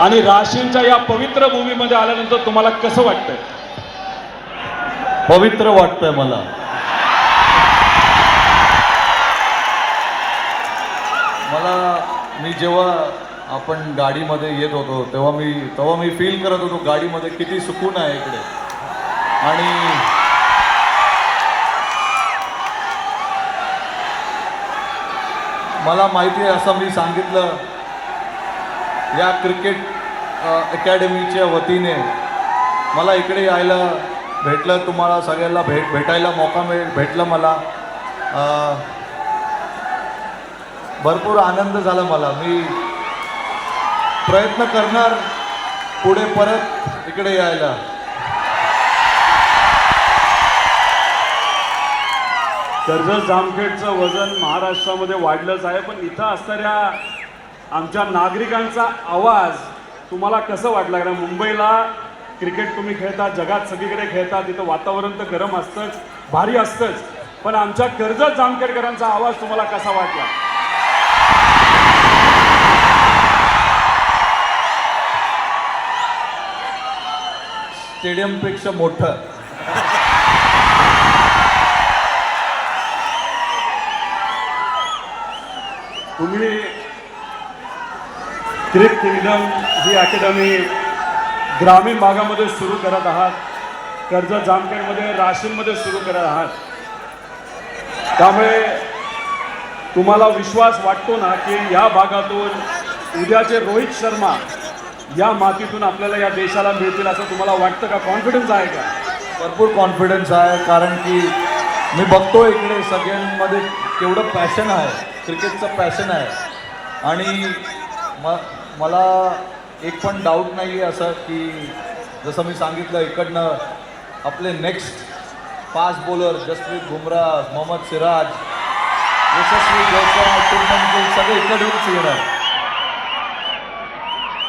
आणि राशींच्या या पवित्र भूमीमध्ये आल्यानंतर तुम्हाला कसं वाटतंय? पवित्र वाटतंय मला. मला मी जेव्हा आपण गाडीमध्ये येत होतो तेव्हा मी तेव्हा मी फील करत होतो गाडीमध्ये किती सुकून आहे इकडे. आणि मला माहिती आहे असं मी सांगितलं या क्रिकेट अकॅडमीच्या वतीने मला इकडे यायला भेटलं तुम्हाला सगळ्यांना भेट भेटायला मौका मिळ भेटलं मला. भरपूर आनंद झाला मला. मी प्रयत्न करणार पुढे परत इकडे यायला. कर्जत जामखेडचं वजन महाराष्ट्रामध्ये वाढलंच आहे पण इथं असणाऱ्या आमच्या नागरिकांचा आवाज तुम्हाला कसं वाटलं कारण मुंबईला क्रिकेट तुम्ही खेळता जगात सगळीकडे खेळता तिथं वातावरण तर गरम असतंच भारी असतंच. पण आमच्या कर्जत जामखेडकरांचा आवाज तुम्हाला कसा वाटला? स्टेडियमपेक्षा मोठं. तुम्ही क्रिक किंगडम ही अकॅडमी ग्रामीण भागामध्ये सुरू करत आहात. कर्जत जामखेडमध्ये राशीनमध्ये सुरू करत आहात. त्यामुळे तुम्हाला विश्वास वाटतो ना की या भागातून उद्याचे रोहित शर्मा या मातीतून आपल्याला या देशाला मिळतील असं तुम्हाला वाटतं का? कॉन्फिडन्स आहे का? भरपूर कॉन्फिडन्स आहे कारण की मी बघतो इकडे सगळ्यांमध्ये केवढं पॅशन आहे. क्रिकेटचं पॅशन आहे. आणि म मला एक पण डाऊट नाही आहे असं की जसं मी सांगितलं इकडनं आपले next fast bowler Jasprit Bumrah Mohammed Siraj Yashasvi Jaiswal Shubman सगळे इकडूनच येणार.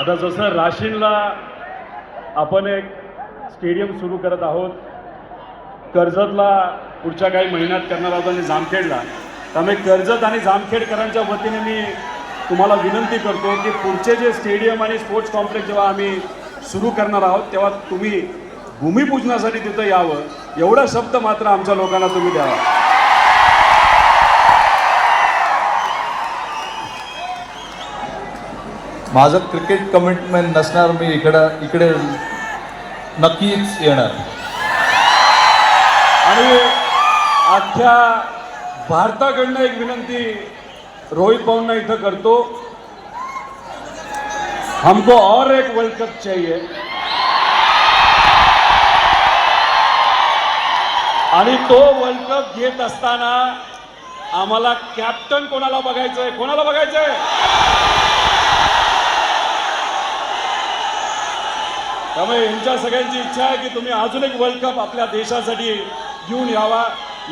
आता जसं राशीनला आपण एक स्टेडियम सुरू करत आहोत कर्जतला पुढच्या काही महिन्यात करणार आहोत आणि जामखेडला. त्यामुळे कर्जत आणि जामखेडकरांच्या वतीने मी तुम्हाला विनंती करतो की पुढचे जे स्टेडियम आणि स्पोर्ट्स कॉम्प्लेक्स जेव्हा आम्ही सुरू करणार आहोत तेव्हा तुम्ही भूमिपूजनासाठी तिथं यावं. एवढा शब्द मात्र आमच्या लोकांना तुम्ही द्यावा. माझं क्रिकेट कमिटमेंट नसणार मी इकडं इकडे नक्कीच येणार. आणि अख्ख्या भारताकडनं एक विनंती रोहित भाऊंना इथं करतो हमको और एक वर्ल्ड कप चाहिए। आणि तो वर्ल्ड कप घेत असताना आम्हाला कॅप्टन कोणाला बघायचंय? कोणाला बघायचंय? त्यामुळे यांच्या सगळ्यांची इच्छा आहे की तुम्ही अजून एक वर्ल्ड कप आपल्या देशासाठी घेऊन यावा.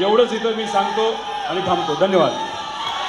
एवढंच इथं मी सांगतो आणि थांबतो. धन्यवाद.